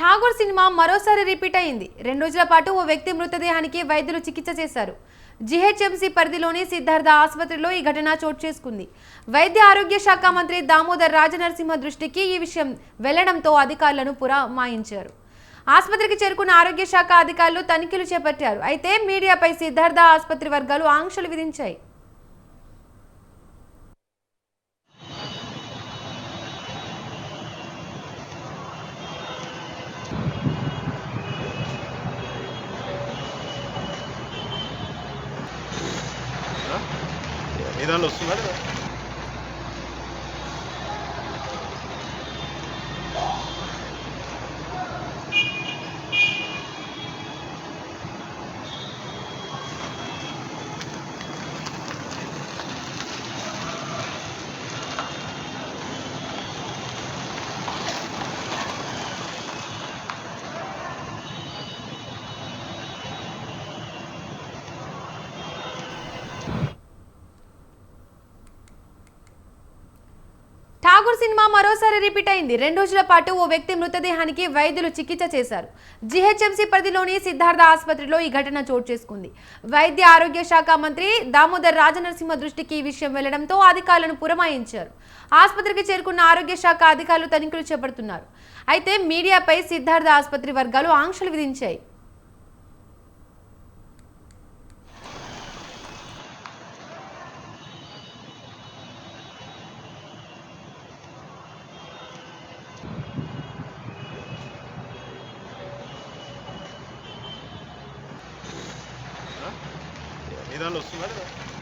Tagore cinema మరోసారి repeat అయింది. రెండు రోజుల పాటు ఓ వ్యక్తి మృతదేహానికి వైద్యులు చికిత్స చేశారు. జీహెచ్ఎంసీ పరిధిలోని సిద్ధార్థ ఆసుపత్రిలో ఈ ఘటన చోటు చేసుకుంది. వైద్య ఆరోగ్య శాఖ మంత్రి దామోదర్ రాజనరసింహ దృష్టికి ఈ విషయం వెళ్ళడంతో అధికారులను పురమాయించారు. ఆసుపత్రికి చేరుకున్న ఆరోగ్య శాఖ అధికారులు తనిఖీలు చేపట్టారు. అయితే మీడియాపై సిద్ధార్థ ఆసుపత్రి వర్గాలు ఆంక్షలు విధించాయి. మీ దాంట్లో వస్తుందా ఠాగూర్ సినిమా మరోసారి రిపీట్ అయింది. రెండు రోజుల పాటు ఓ వ్యక్తి మృతదేహానికి వైద్యులు చికిత్స చేశారు. జీహెచ్ఎంసీ పరిధిలోని సిద్ధార్థ ఆసుపత్రిలో ఈ ఘటన చోటు చేసుకుంది. వైద్య ఆరోగ్య శాఖ మంత్రి దామోదర్ రాజనరసింహ దృష్టికి ఈ విషయం వెళ్ళడంతో అధికారులను పురమాయించారు. ఆసుపత్రికి చేరుకున్న ఆరోగ్య శాఖ అధికారులు తనిఖీలు చేపడుతున్నారు. అయితే మీడియాపై సిద్ధార్థ ఆసుపత్రి వర్గాలు ఆంక్షలు విధించాయి. Mira los sueldos.